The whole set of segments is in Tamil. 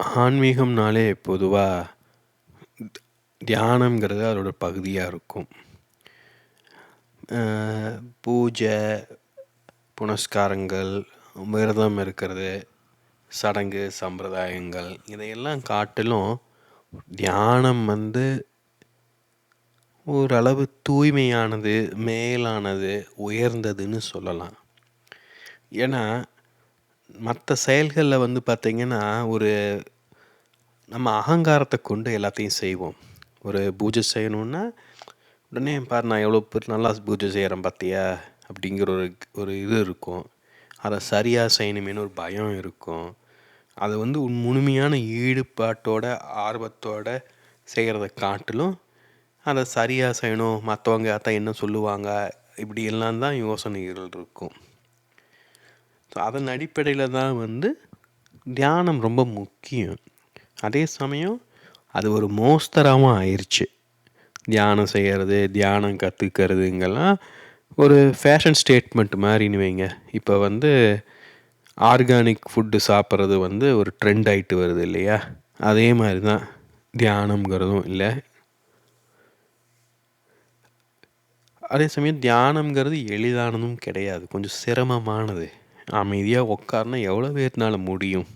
ஆன்மீகம்னாலே பொதுவாக தியானம்ங்கிறது அதோட பகுதியாக இருக்கும். பூஜை, புனஸ்காரங்கள், விரதம் இருக்கிறது, சடங்கு, சம்பிரதாயங்கள் இதையெல்லாம் காட்டிலும் தியானம் வந்து ஓரளவு தூய்மையானது, மேலானது, உயர்ந்ததுன்னு சொல்லலாம். ஏன்னா, மற்ற செயல்களில் வந்து பார்த்தீங்கன்னா, ஒரு நம்ம அகங்காரத்தை கொண்டு எல்லாத்தையும் செய்வோம். ஒரு பூஜை செய்யணுன்னா உடனே பாரு நான் எவ்வளோ பேர் நல்லா பூஜை செய்கிறேன் பார்த்தியா? அப்படிங்கிற ஒரு ஒரு இது இருக்கும். அதை சரியாக செய்யணுமேனு ஒரு பயம் இருக்கும். அதை வந்து முழுமையான ஈடுபாட்டோட, ஆர்வத்தோட செய்கிறத காட்டிலும், அதை சரியாக செய்யணும், மற்றவங்க அதான் என்ன சொல்லுவாங்க, இப்படி எல்லாம் தான் யோசனைகள் இருக்கும். ஸோ அதன் அடிப்படையில் தான் வந்து தியானம் ரொம்ப முக்கியம். அதே சமயம் அது ஒரு மோஸ்தரமாக ஆயிடுச்சு தியானம் செய்கிறது தியானம் கற்றுக்கிறதுங்கெல்லாம் ஒரு ஃபேஷன் ஸ்டேட்மெண்ட் மாதிரின்னு வைங்க. இப்போ வந்து ஆர்கானிக் ஃபுட்டு சாப்பிட்றது வந்து ஒரு ட்ரெண்ட் ஆகிட்டு வருது இல்லையா? அதே மாதிரி தான் தியானம்ங்கிறதும் இல்லை. அதே சமயம் தியானம்ங்கிறது எளிதானதும் கிடையாது. கொஞ்சம் சிரமமானது. அமைதியாக உட்காருனா எவ்வளோ பேர்னால முடியும்?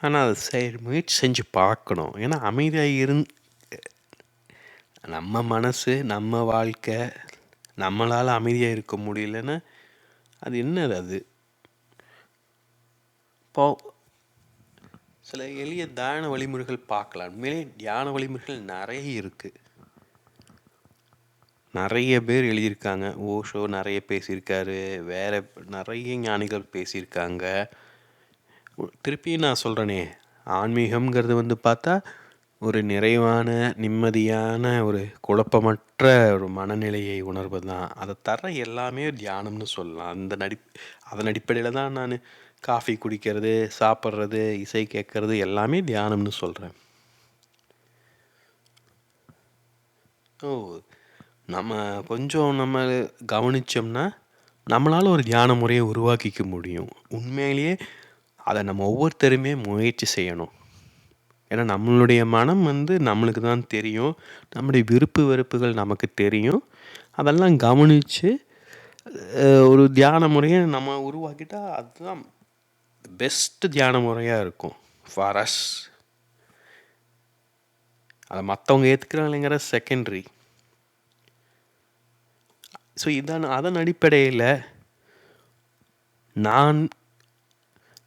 ஆனால் அதை செய் முயற்சி செஞ்சு பார்க்கணும். ஏன்னா அமைதியாக இருந் நம்ம மனசு நம்ம வாழ்க்கை நம்மளால் அமைதியாக இருக்க முடியலன்னா அது என்னது அது? இப்போ சில எளிய தியான வழிமுறைகள் பார்க்கலாம். உண்மையிலே தியான வழிமுறைகள் நிறைய இருக்குது நிறைய பேர் எழுதியிருக்காங்க. ஓஷோ நிறைய பேசியிருக்காரு. வேற நிறைய ஞானிகள் பேசியிருக்காங்க. திருப்பி நான் சொல்கிறேனே ஆன்மீகம்ங்கிறது வந்து பார்த்தா ஒரு நிறைவான நிம்மதியான ஒரு குழப்பமற்ற ஒரு மனநிலையை உணர்வது தான். அதை தர எல்லாமே தியானம்னு சொல்லலாம். அந்த நடி அதன் அடிப்படையில் தான் நான் காஃபி குடிக்கிறது சாப்பிட்றது இசை கேட்கறது எல்லாமே தியானம்னு சொல்கிறேன் ஓ நம்ம கொஞ்சம் நம்ம கவனித்தோம்னா நம்மளால் ஒரு தியான முறையை உருவாக்கிக்க முடியும். உண்மையிலேயே அதை நம்ம ஒவ்வொருத்தருமே முயற்சி செய்யணும். ஏன்னா நம்மளுடைய மனம் வந்து நம்மளுக்கு தான் தெரியும். நம்முடைய விருப்பு வெறுப்புகள் நமக்கு தெரியும். அதெல்லாம் கவனித்து ஒரு தியான முறையை நம்ம உருவாக்கிட்டால் அதுதான் பெஸ்ட்டு தியான முறையாக இருக்கும். ஃபார் அஸ் அதை மற்றவங்க ஏற்றுக்கிறாங்களேங்கிற செகண்ட்ரி ஸோ இதான் அதன் அடிப்படையில் நான்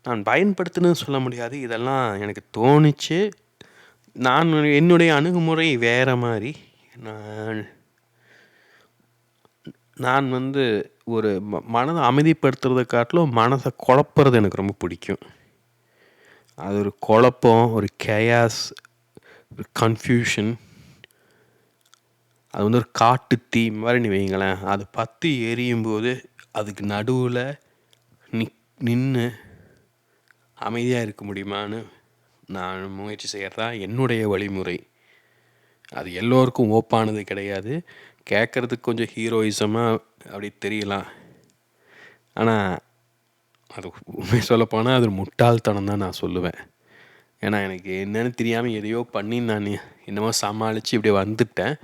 நான் பயன்படுத்தினு சொல்ல முடியாது. இதெல்லாம் எனக்கு தோணிச்சு. நான் என்னுடைய அணுகுமுறை வேறு மாதிரி. நான் நான் வந்து ஒரு மனதை அமைதிப்படுத்துறத காட்டிலும் மனதை குழப்புறது எனக்கு ரொம்ப பிடிக்கும். அது ஒரு குழப்பம் ஒரு கேயாஸ் ஒரு கன்ஃபியூஷன் அது வந்து ஒரு காட்டு தீ மாதிரி நீ வைங்களேன் அது பற்றி எரியும் போது அதுக்கு நடுவில் நிக் நின்று அமைதியாக இருக்க முடியுமான்னு நான் முயற்சி செய்கிறது தான் என்னுடைய வழிமுறை. அது எல்லோருக்கும் ஓப்பானது கிடையாது. கேட்குறதுக்கு கொஞ்சம் ஹீரோயிசமாக அப்படி தெரியலாம். ஆனால் அது உண்மை சொல்லப்போனால் அது முட்டாள்தனம் தான் நான் சொல்லுவேன். ஏன்னா எனக்கு என்னென்னு தெரியாமல் எதையோ பண்ணி நான் என்னமோ சமாளித்து இப்படி வந்துட்டேன்.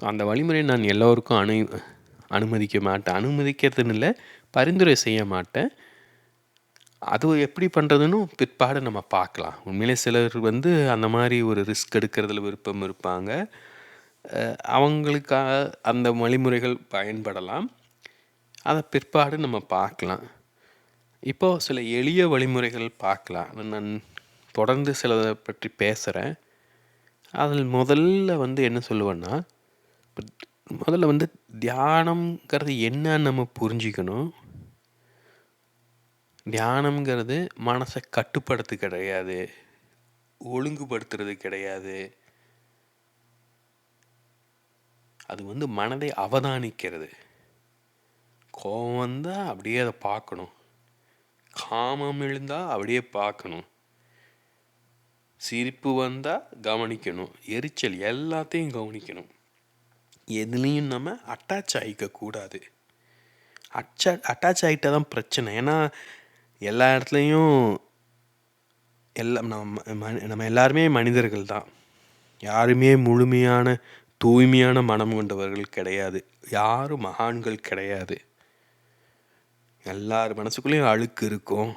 அந்த வழிமுறையை நான் எல்லோருக்கும் அனு அனுமதிக்க மாட்டேன். அனுமதிக்கிறதுன்னு இல்லை பரிந்துரை செய்ய மாட்டேன். அது எப்படி பண்ணுறதுன்னு பிற்பாடு நம்ம பார்க்கலாம். உண்மையிலே சிலர் வந்து அந்த மாதிரி ஒரு ரிஸ்க் எடுக்கிறதுல விருப்பம் இருப்பாங்க. அவங்களுக்காக அந்த வழிமுறைகள் பயன்படலாம். அதை பிற்பாடு நம்ம பார்க்கலாம். இப்போது சில எளிய வழிமுறைகள் பார்க்கலாம். நான் தொடர்ந்து சிலதை பற்றி பேசுகிறேன். அதில் முதல்ல வந்து என்ன சொல்லுவேன்னா முதல்ல வந்து தியானம்ங்கிறது என்னன்னு நம்ம புரிஞ்சிக்கணும். தியானம்ங்கிறது மனசை கட்டுப்படுத்து கிடையாது. ஒழுங்குபடுத்துறது கிடையாது. அது வந்து மனதை அவதானிக்கிறது. கோபம் வந்தால் அப்படியே அதை பார்க்கணும். காமம் எழுந்தால் அப்படியே பார்க்கணும். சிரிப்பு வந்தால் கவனிக்கணும். எரிச்சல் எல்லாத்தையும் கவனிக்கணும். எதுலேயும் நம்ம அட்டாச் ஆகிக்கக்கூடாது அச்சா அட்டாச் ஆகிட்டா தான் பிரச்சனை. ஏன்னா எல்லா இடத்துலையும் எல்லாம் நம்ம மனி நம்ம எல்லாருமே மனிதர்கள் தான். யாருமே முழுமையான தூய்மையான மனம் கொண்டவர்கள் கிடையாது. யாரும் மகான்கள் கிடையாது. எல்லார் மனசுக்குள்ளேயும் அழுக்கு இருக்கும்.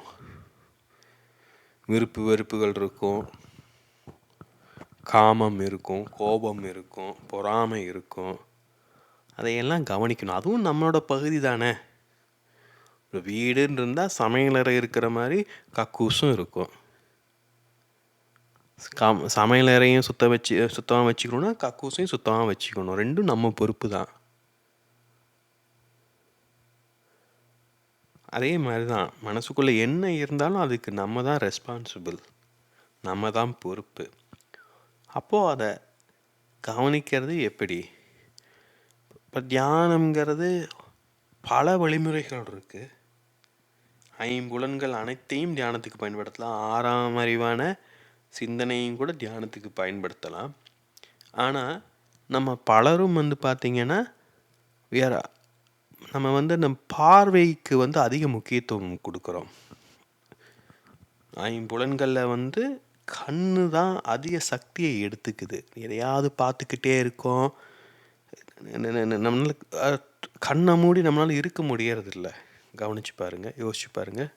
விருப்பு வெறுப்புகள் இருக்கும். காமம் இருக்கும் கோபம் இருக்கும் பொறாமை இருக்கும். அதையெல்லாம் கவனிக்கணும். அதுவும் நம்மளோட பகுதி தானே. ஒரு வீடுன்னு இருந்தால் சமையலறை இருக்கிற மாதிரி கக்கூஸும் இருக்கும். கம் சமையலறையும் சுத்தம் வச்சு சுத்தமாக வச்சுக்கணும்னா கக்கூஸையும் சுத்தமாக வச்சுக்கணும். ரெண்டும் நம்ம பொறுப்பு தான். அதே மாதிரி தான். மனசுக்குள்ளே என்ன இருந்தாலும் அதுக்கு நம்ம தான் ரெஸ்பான்சிபிள் நம்ம தான் பொறுப்பு. அப்போது அதை கவனிக்கிறது எப்படி? இப்போ தியானம்ங்கிறது பல வழிமுறைகள் இருக்குது ஐம்புலன்கள் அனைத்தையும் தியானத்துக்கு பயன்படுத்தலாம். ஆறாம் அறிவான சிந்தனையும் கூட தியானத்துக்கு பயன்படுத்தலாம். ஆனால் நம்ம பலரும் வந்து பார்த்திங்கன்னா வேற நம்ம வந்து நம்ம பார்வைக்கு வந்து அதிக முக்கியத்துவம் கொடுக்குறோம். ஐம்புலன்களில் வந்து கண்ணு தான் அதிக சக்தியை எடுத்துக்குது. எதையாவது பார்த்துக்கிட்டே இருக்கோம். நம்மளால கண்ணை மூடி நம்மளால் இருக்க முடியறதில்ல. கவனிச்சு பாருங்கள் யோசிச்சு பாருங்கள்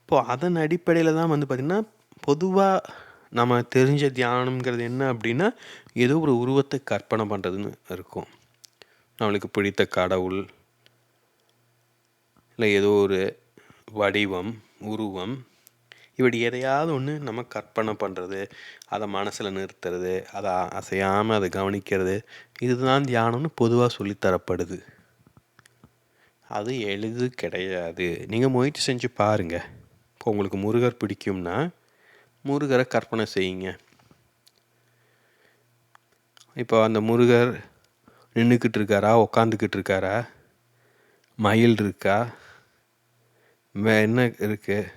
இப்போது அதன் அடிப்படையில் தான் வந்து பார்த்திங்கன்னா பொதுவாக நம்ம தெரிஞ்ச தியானம்ங்கிறது என்ன அப்படின்னா ஏதோ ஒரு உருவத்தை கற்பனை பண்ணுறதுன்னு இருக்கும். நம்மளுக்கு பிடித்த கடவுள் இல்லை ஏதோ ஒரு வடிவம். உருவம். இப்படி எதையாவது ஒன்று நம்ம கற்பனை பண்ணுறது அதை மனசில் நிறுத்துறது அதை அசையாமல் அதை கவனிக்கிறது இதுதான் தியானம்னு பொதுவாக சொல்லித்தரப்படுது அது எளிது கிடையாது. நீங்கள் முயற்சி செஞ்சு பாருங்கள் இப்போ உங்களுக்கு முருகர் பிடிக்கும்னா முருகரை கற்பனை செய்யுங்க. இப்போ அந்த முருகர் நின்றுக்கிட்டு இருக்காரா? உக்காந்துக்கிட்டு இருக்காரா? மயில் இருக்கா? என்ன இருக்குது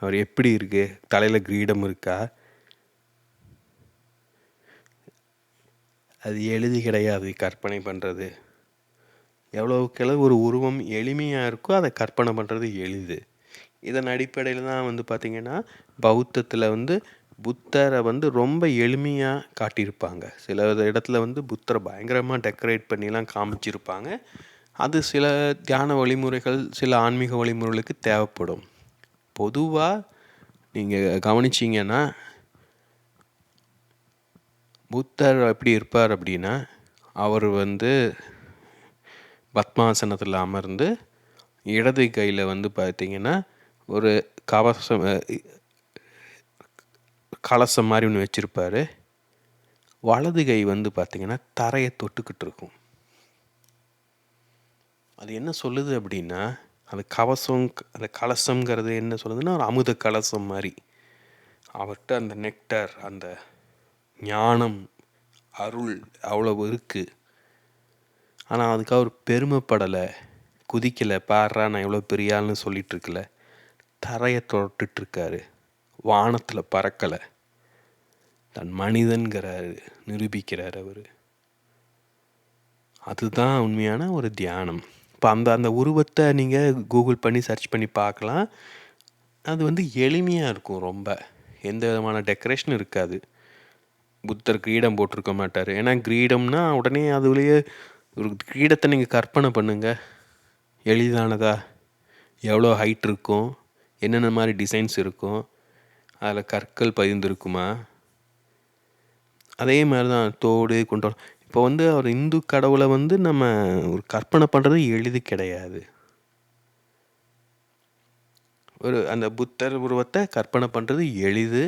அவர் எப்படி இருக்குது தலையில் கிரீடம் இருக்கா? அது எழுதி கிடையாது கற்பனை பண்ணுறது எவ்வளோக்கெல்லாம் ஒரு உருவம் எளிமையாக இருக்கோ அதை கற்பனை பண்ணுறது எளிது. இதன் அடிப்படையில் தான் வந்து பார்த்திங்கன்னா பௌத்தத்தில் வந்து புத்தரை வந்து ரொம்ப எளிமையாக காட்டியிருப்பாங்க. சில இடத்துல வந்து புத்தரை பயங்கரமாக டெக்கரேட் பண்ணிலாம் காமிச்சிருப்பாங்க. அது சில தியான வழிமுறைகள் சில ஆன்மீக வழிமுறைகளுக்கு தேவைப்படும். பொதுவாக நீங்கள் கவனிச்சிங்கன்னா புத்தர் எப்படி இருப்பார் அப்படின்னா அவர் வந்து பத்மாசனத்தில் அமர்ந்து இடது கையில் வந்து பார்த்திங்கன்னா ஒரு கவசம் கலசம் மாதிரி ஒன்று வச்சுருப்பார். வலது கை வந்து பார்த்திங்கன்னா தரையை தொட்டுக்கிட்டு இருக்கும். அது என்ன சொல்லுது அப்படின்னா அது கவசம் அந்த கலசங்கிறது என்ன சொல்லுதுன்னா ஒரு அமுத கலசம் மாதிரி. அவர்கிட்ட அந்த நெக்டர் அந்த ஞானம் அருள் அவ்வளவு இருக்குது ஆனால் அதுக்காக அவர் பெருமைப்படலை. குதிக்கலை பாடுறா நான் எவ்வளோ பெரிய ஆள்னு சொல்லிகிட்ருக்கல தரையை தொட்டுட்ருக்காரு வானத்தில் பறக்கலை. தன் மனிதன்கிறாரு நிரூபிக்கிறார் அவர். அதுதான் உண்மையான ஒரு தியானம். இப்போ அந்த அந்த உருவத்தை நீங்கள் கூகுள் பண்ணி சர்ச் பண்ணி பார்க்கலாம். அது வந்து எளிமையாக இருக்கும் ரொம்ப. எந்த விதமான டெக்கரேஷனும் இருக்காது. புத்தர் கிரீடம் போட்டிருக்க மாட்டார். ஏன்னா கிரீடம்னா உடனே அதுலேயே ஒரு கிரீடத்தை நீங்கள் கற்பனை பண்ணுங்கள் எளிதானதா? எவ்வளோ ஹைட் இருக்கும்? என்னென்ன மாதிரி டிசைன்ஸ் இருக்கும்? அதில் கற்கள் பதிந்திருக்குமா? அதே மாதிரி தான் தோடு கொண்டு இப்போ வந்து அவர் இந்து கடவுளை வந்து நம்ம ஒரு கற்பனை பண்ணுறது எளிது கிடையாது. ஒரு அந்த புத்தர் உருவத்தை கற்பனை பண்ணுறது எளிது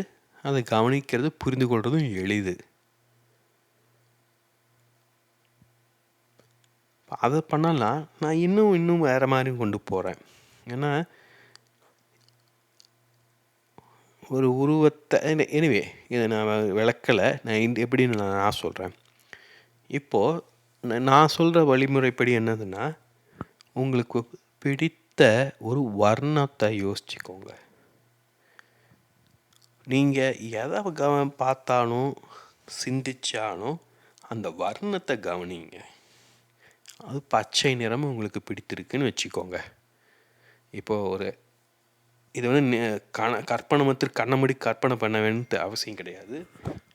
அதை கவனிக்கிறது புரிந்து கொள்வதும் எளிது. அதை பண்ணலாம் நான் இன்னும் இன்னும் வேறு மாதிரி கொண்டு போகிறேன் ஏன்னா ஒரு உருவத்தை எனிவே இதை நான் விளக்கலை. நான் இந்த எப்படின்னு நான் நான் சொல்கிறேன் இப்போது நான் சொல்கிற வழிமுறைப்படி என்னதுன்னா உங்களுக்கு பிடித்த ஒரு வர்ணத்தை யோசிச்சுக்கோங்க நீங்கள் எதை கவ பார்த்தாலும் சிந்திச்சாலும் அந்த வர்ணத்தை கவனிங்க அது பச்சை நிறம் உங்களுக்கு பிடித்திருக்குன்னு வச்சுக்கோங்க இப்போது ஒரு இது வந்து கண கற்பனை மாத்திரம் கண்ண முடி கற்பனை பண்ண வேணும்ன்ட்டு அவசியம் கிடையாது.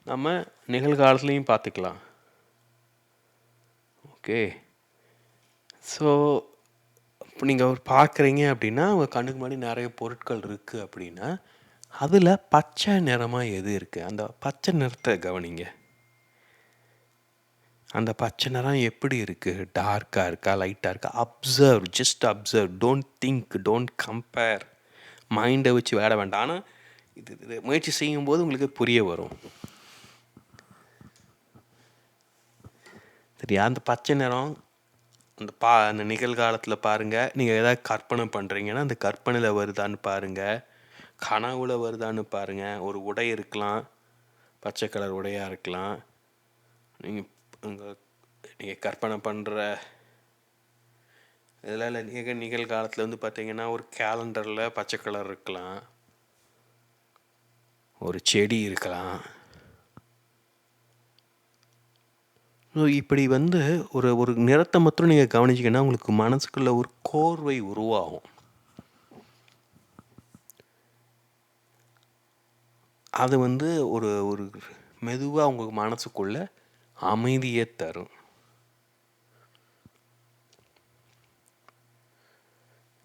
நம்ம நிகழ்காலத்துலேயும் பார்த்துக்கலாம். ஓகே. ஸோ, இப்போ நீங்க ஒரு பார்க்குறீங்க அப்படின்னா, உங்கள் கண்ணுக்கு முன்னாடி நிறைய பொருட்கள் இருக்குது அப்படின்னா, அதில் பச்சை நிறமாக எது இருக்குது அந்த பச்சை நிறத்தை கவனிங்க. அந்த பச்சை நிறம் எப்படி இருக்குது டார்க்காக இருக்கா? லைட்டாக இருக்கா? Observe, just observe. Don't think, don't compare. மைண்டை வச்சு வேட வேண்டாம். ஆனால் இது இது முயற்சி செய்யும்போது உங்களுக்கு புரிய வரும். சரியா? அந்த பச்சை நிறம் அந்த பா அந்த நிகழ்காலத்தில் பாருங்கள் நீங்கள் ஏதாவது கற்பனை பண்ணுறீங்கன்னா அந்த கற்பனையில் வருதான்னு பாருங்கள் கனவுல வருதான்னு பாருங்கள் ஒரு உடை இருக்கலாம். பச்சை கலர் உடையாக இருக்கலாம். நீங்கள் உங்கள் நீங்கள் கற்பனை பண்ணுற இதெல்லாம் இல்லை நிக நிகழ்காலத்தில் வந்து பார்த்தீங்கன்னா, ஒரு கேலண்டரில் பச்சை கலர் இருக்கலாம். ஒரு செடி இருக்கலாம். ஸோ, இப்படி வந்து ஒரு ஒரு நிறத்தை மட்டும் நீங்கள் கவனிச்சிங்கன்னா உங்களுக்கு மனசுக்குள்ள ஒரு கோர்வை உருவாகும். அது வந்து ஒரு ஒரு மெதுவாக உங்களுக்கு மனசுக்குள்ள அமைதியே தரும்.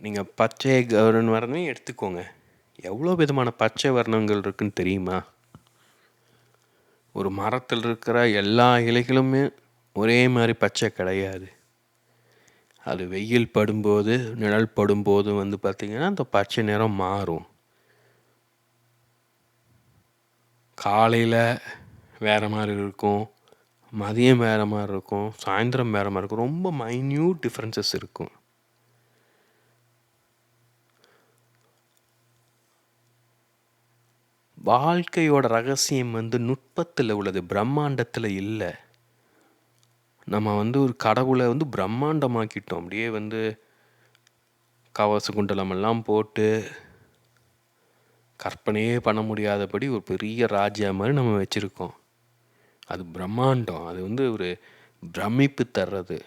நீங்கள் பச்சை கருண் வரணும் எடுத்துக்கோங்க. எவ்வளோ விதமான பச்சை வர்ணங்கள் இருக்குன்னு தெரியுமா? ஒரு மரத்தில் இருக்கிற எல்லா இலைகளுமே ஒரே மாதிரி பச்சை கிடையாது. அது வெயில் படும்போது, நிழல் படும்போது வந்து பார்த்திங்கன்னா அந்த பச்சை நிறம் மாறும். காலையில் வேற மாதிரி இருக்கும். மதியம் வேறு மாதிரி இருக்கும். சாயந்தரம் வேறு மாதிரி இருக்கும். ரொம்ப மைன்யூட் டிஃப்ரென்சஸ் இருக்கும். வாழ்க்கையோட ரகசியம் வந்து நுட்பத்தில் உள்ளது. பிரம்மாண்டத்தில் இல்லை நம்ம வந்து ஒரு கடவுளை வந்து பிரம்மாண்டமாக்கிட்டோம். அப்படியே வந்து கவச குண்டலம் எல்லாம் போட்டு கற்பனையே பண்ண முடியாதபடி ஒரு பெரிய ராஜா மாதிரி நம்ம வச்சுருக்கோம் அது பிரம்மாண்டம். அது வந்து ஒரு பிரமிப்பு தர்றது.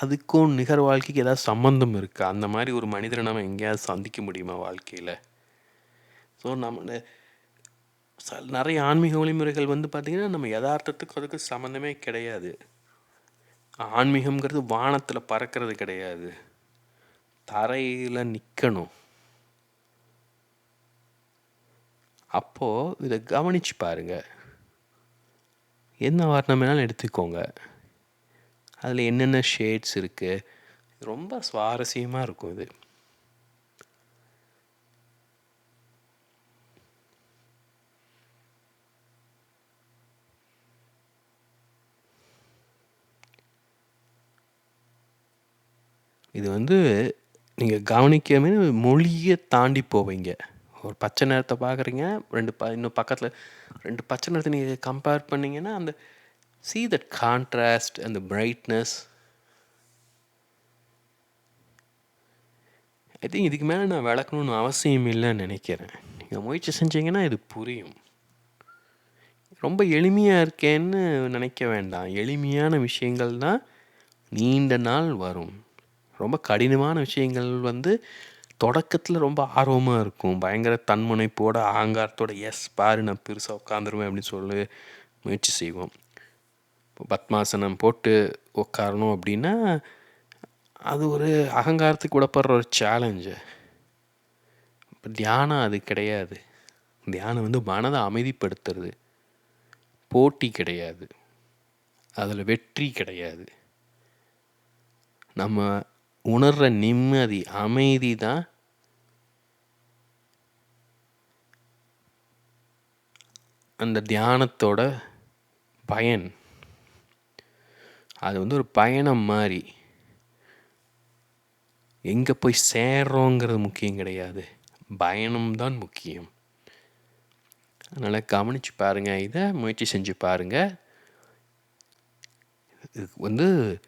அதுக்கும் நிகர் வாழ்க்கைக்கு ஏதாவது சம்மந்தம் இருக்கா? அந்த மாதிரி ஒரு மனிதரை நம்ம எங்கேயாவது சந்திக்க முடியுமா வாழ்க்கையில் ஸோ, நம்ம ச நிறைய ஆன்மீக வழிமுறைகள் வந்து பார்த்திங்கன்னா நம்ம எதார்த்தத்துக்கும் அதுக்கும் சம்மந்தமே கிடையாது. ஆன்மீகம்ங்கிறது வானத்தில் பறக்கிறது கிடையாது. தரையில் நிற்கணும் அப்போது இதை கவனிச்சு பாருங்க. என்ன வர்ணம் வேணாலும் எடுத்துக்கோங்க. அதில் என்னென்ன ஷேட்ஸ் இருக்குது ரொம்ப சுவாரஸ்யமாக இருக்கும் இது. இது வந்து நீங்கள் கவனிக்காம மொழியை தாண்டி போவீங்க. ஒரு பச்சை நேரத்தை பார்க்குறீங்க. ரெண்டு ப இன்னும் பக்கத்தில் ரெண்டு பச்சை நேரத்தை நீங்கள் கம்பேர் பண்ணீங்கன்னா, அந்த சீ தட் கான்ட்ராஸ்ட் அந்த பிரைட்னஸ். ஐ திங்க் இதுக்கு மேலே நான் விளக்கணும்னு அவசியம் இல்லைன்னு நினைக்கிறேன் நீங்கள் முயற்சி செஞ்சீங்கன்னா இது புரியும். ரொம்ப எளிமையாக இருக்கேன்னு நினைக்க வேண்டாம். எளிமையான விஷயங்கள் தான் நீண்ட நாள் வரும். ரொம்ப கடினமான விஷயங்கள் வந்து தொடக்கத்தில் ரொம்ப ஆர்வமாக இருக்கும். பயங்கர தன்முனைப்போட, அகங்காரத்தோட, "எஸ் பாரு நான் பெருசாக உட்காந்துருவேன்" அப்படின்னு சொல்லி முயற்சி செய்வோம். பத்மாசனம் போட்டு உட்காரணும் அப்படின்னா, அது ஒரு அகங்காரத்துக்கு விடப்படுற ஒரு சேலஞ்சு. இப்போ தியானம் அது கிடையாது. தியானம் வந்து மனதை அமைதிப்படுத்துறது. போட்டி கிடையாது. அதில் வெற்றி கிடையாது. நம்ம உணர்ற நிம்மதி, அமைதி தான் அந்த தியானத்தோட பயன். அது வந்து ஒரு பயணம் மாதிரி எங்க போய் சேர்றோங்கிறது முக்கியம் கிடையாது. பயணம்தான் முக்கியம். அதனால கவனிச்சு பாருங்க இதை முயற்சி செஞ்சு பாருங்க. இது வந்து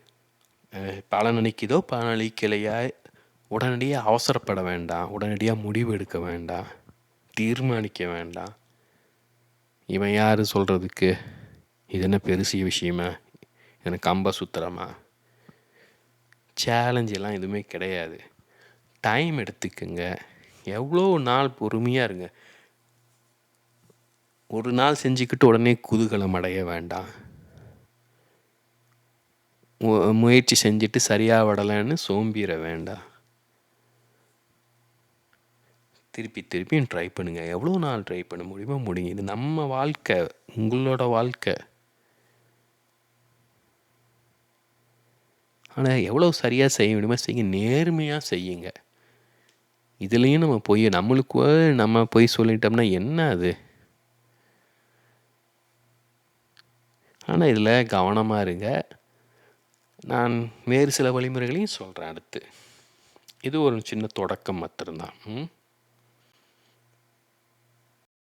பலனளிக்குதோ, பலனளிக்கலையா உடனடியாக அவசரப்பட வேண்டாம். உடனடியாக முடிவு எடுக்க வேண்டாம். தீர்மானிக்க வேண்டாம். இவன் யார் சொல்கிறதுக்கு இது என்ன பெருசிய விஷயமா? எனக்கு கம்ப சுத்திரமா சேலஞ்ச் எல்லாம் எதுவுமே கிடையாது. டைம் எடுத்துக்குங்க எவ்வளோ நாள் பொறுமையாக இருங்க. ஒரு நாள் செஞ்சுக்கிட்டு உடனே குதூகலம் அடைய வேண்டாம். மு முயற்சி செஞ்சுட்டு சரியாக வரலன்னு சோம்பிட வேண்டாம். திருப்பி திருப்பியும் ட்ரை பண்ணுங்கள் எவ்வளோ நாள் ட்ரை பண்ண முடியுமோ முடியுங்க. இது நம்ம வாழ்க்கை. உங்களோட வாழ்க்கை. ஆனால் எவ்வளோ சரியாக செய்ய முடியுமோ செய்யுங்க. நேர்மையாக செய்யுங்க. இதுலேயும் நம்ம பொய் நம்மளுக்கு நம்ம பொய் சொல்லிட்டோம்னா என்ன அது? ஆனால் இதில் கவனமாக இருங்க. நான் வேறு சில வழிமுறைகளையும் சொல்கிறேன் அடுத்து. இது ஒரு சின்ன தொடக்கம் மாத்திரம்தான் ம்.